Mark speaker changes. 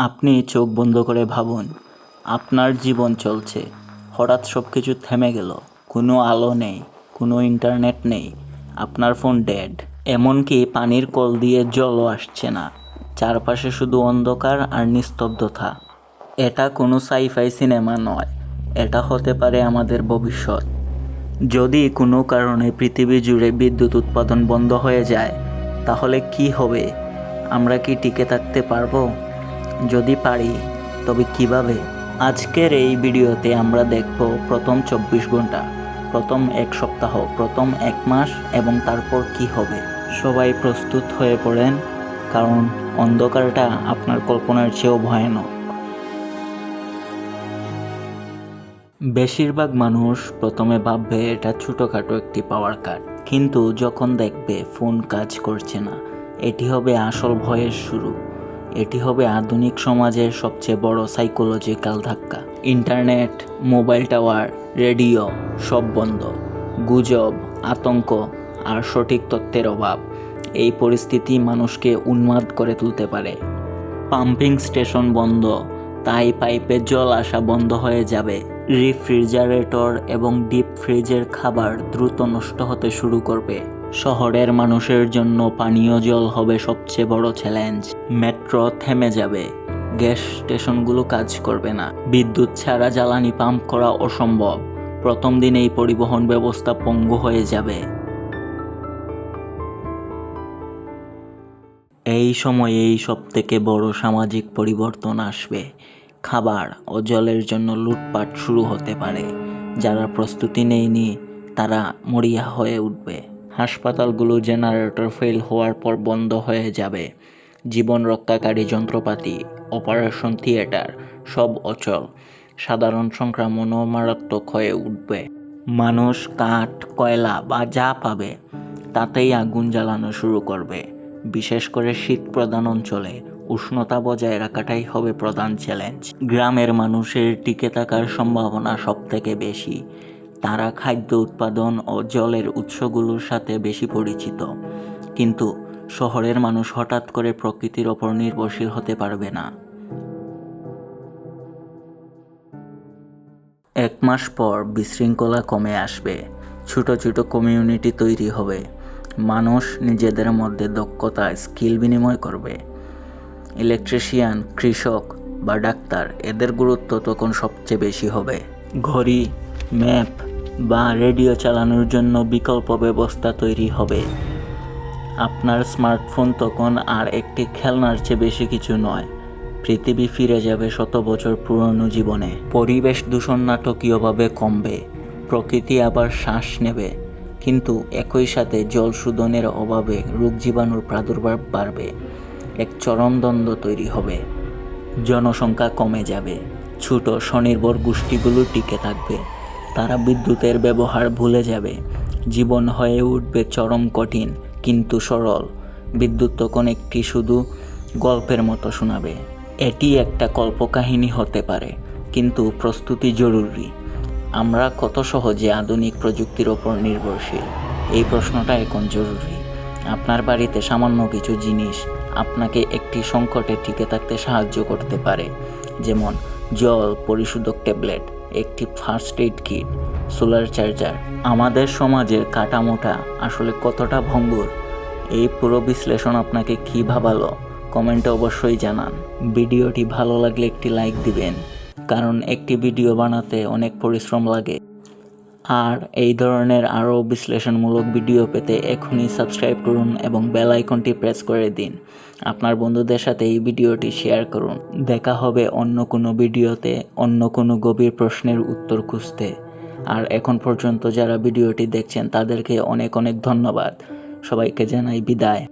Speaker 1: আপনি চোখ বন্ধ করে ভাবুন, আপনার জীবন চলছে। হঠাৎ সব কিছু থেমে গেল। কোনো আলো নেই, কোনো ইন্টারনেট নেই। আপনার ফোন ডেড। এমনকি পানির কল দিয়ে জলও আসছে না। চারপাশে শুধু অন্ধকার আর নিস্তব্ধতা। এটা কোনো সাইফাই সিনেমা নয়। এটা হতে পারে আমাদের ভবিষ্যৎ। যদি কোনো কারণে পৃথিবী জুড়ে বিদ্যুৎ উৎপাদন বন্ধ হয়ে যায়, তাহলে কি হবে? আমরা কি টিকে থাকতে পারব? যদি পারি, তবে কীভাবে? আজকের এই ভিডিওতে আমরা দেখব প্রথম চব্বিশ ঘণ্টা, প্রথম এক সপ্তাহ, প্রথম এক মাস এবং তারপর কি হবে। সবাই প্রস্তুত হয়ে পড়েন, কারণ অন্ধকারটা আপনার কল্পনার চেয়েও ভয়ানক। বেশিরভাগ মানুষ প্রথমে ভাববে এটা ছোটোখাটো একটি পাওয়ার কাট কিন্তু যখন দেখবে ফোন কাজ করছে না। এটি হবে আসল ভয়ের শুরু। এটি হবে আধুনিক সমাজের সবচেয়ে বড় সাইকোলজিক্যাল ধাক্কা। ইন্টারনেট মোবাইল টাওয়ার রেডিও সব বন্ধ। গুজব, আতঙ্ক আর সঠিক তথ্যের অভাব। এই পরিস্থিতি মানুষকে উন্মাদ করে তুলতে পারে। পাম্পিং স্টেশন বন্ধ, তাই পাইপে জল আসা বন্ধ হয়ে যাবে। রিফ্রিজারেটর এবং ডিপ ফ্রিজের খাবার দ্রুত নষ্ট হতে শুরু করবে। শহরের মানুষের জন্য পানীয় জল হবে সবচেয়ে বড় চ্যালেঞ্জ মেট্রো থেমে যাবে। গ্যাস স্টেশনগুলো কাজ করবে না। বিদ্যুৎ ছাড়া জ্বালানি পাম্প করা অসম্ভব। প্রথম দিন এই পরিবহন ব্যবস্থা পঙ্গু হয়ে যাবে। এই সময়েই সব থেকে বড় সামাজিক পরিবর্তন আসবে। খাবার ও জলের জন্য লুটপাট শুরু হতে পারে। যারা প্রস্তুতি নেয়নি, তারা মরিয়া হয়ে উঠবে। হাসপাতালগুলো জেনারেটর ফেল হওয়ার পর বন্ধ হয়ে যাবে। জীবন রক্ষাকারী যন্ত্রপাতি, অপারেশন থিয়েটার, সব অচল। সাধারণ সংক্রমণও মারাত্মক হয়ে উঠবে। মানুষ, কাঠ, কয়লা বা যা পাবে, তাতেই আগুন জ্বালানো শুরু করবে। বিশেষ করে শীত প্রধান অঞ্চলে উষ্ণতা বজায় রাখাটাই হবে প্রধান চ্যালেঞ্জ গ্রামের মানুষের টিকে থাকার সম্ভাবনা সব থেকে বেশি। তারা খাদ্য উৎপাদন ও জলের উৎসগুলোর সাথে বেশি পরিচিত। কিন্তু শহরের মানুষ হঠাৎ করে প্রকৃতির ওপর নির্ভরশীল হতে পারবে না। এক মাস পর বিশৃঙ্খলা কমে আসবে। ছোট ছোট কমিউনিটি তৈরি হবে। মানুষ নিজেদের মধ্যে দক্ষতা, স্কিল বিনিময় করবে। ইলেকট্রিশিয়ান, কৃষক বা ডাক্তার এদের গুরুত্ব তখন সবচেয়ে বেশি হবে। ঘড়ি, ম্যাপ বা রেডিও চালানোর জন্য বিকল্প ব্যবস্থা তৈরি হবে। আপনার স্মার্টফোন তখন আর একটি খেলনার চেয়ে বেশি কিছু নয়। পৃথিবী ফিরে যাবে শত বছর পুরনো জীবনে। পরিবেশ দূষণ নাটকীয়ভাবে কমবে। প্রকৃতি আবার শ্বাস নেবে। কিন্তু একই সাথে জল শোধনের অভাবে রোগ জীবাণুর প্রাদুর্ভাব বাড়বে। এক চরম দ্বন্দ্ব তৈরি হবে। জনসংখ্যা কমে যাবে। ছোট স্বনির্ভর গোষ্ঠীগুলো টিকে থাকবে। তারা বিদ্যুতের ব্যবহার ভুলে যাবে। জীবন হয়ে উঠবে চরম কঠিন, কিন্তু সরল। বিদ্যুৎ তখন একটি শুধু গল্পের মতো শোনাবে। এটি একটা কল্পকাহিনী হতে পারে, কিন্তু প্রস্তুতি জরুরি। আমরা কত সহজে আধুনিক প্রযুক্তির ওপর নির্ভরশীল? এই প্রশ্নটা এখন জরুরি। আপনার বাড়িতে সামান্য কিছু জিনিস আপনাকে একটি সংকটে টিকে থাকতে সাহায্য করতে পারে, যেমন জল, পরিশোধক ট্যাবলেট একটি first aid kit solar charger আমাদের সমাজের কাটামোটা আসলে কতটা ভঙ্গুর, এই পুরো বিশ্লেষণ আপনাকে কী ভাবালো কমেন্টে অবশ্যই জানান। ভিডিওটি ভালো লাগলে একটি লাইক দিবেন, কারণ একটি ভিডিও বানাতে অনেক পরিশ্রম লাগে। আর এই ধরনের আরও বিশ্লেষণমূলক ভিডিও পেতে এখনই সাবস্ক্রাইব করুন এবং বেল আইকনটি প্রেস করে দিন। আপনার বন্ধুদের সাথে এই ভিডিওটি শেয়ার করুন। দেখা হবে অন্য কোনো ভিডিওতে, অন্য কোনো গভীর প্রশ্নের উত্তর খুঁজতে। আর এখন পর্যন্ত যারা ভিডিওটি দেখছেন, তাদেরকে অনেক অনেক ধন্যবাদ। সবাইকে জানাই বিদায়।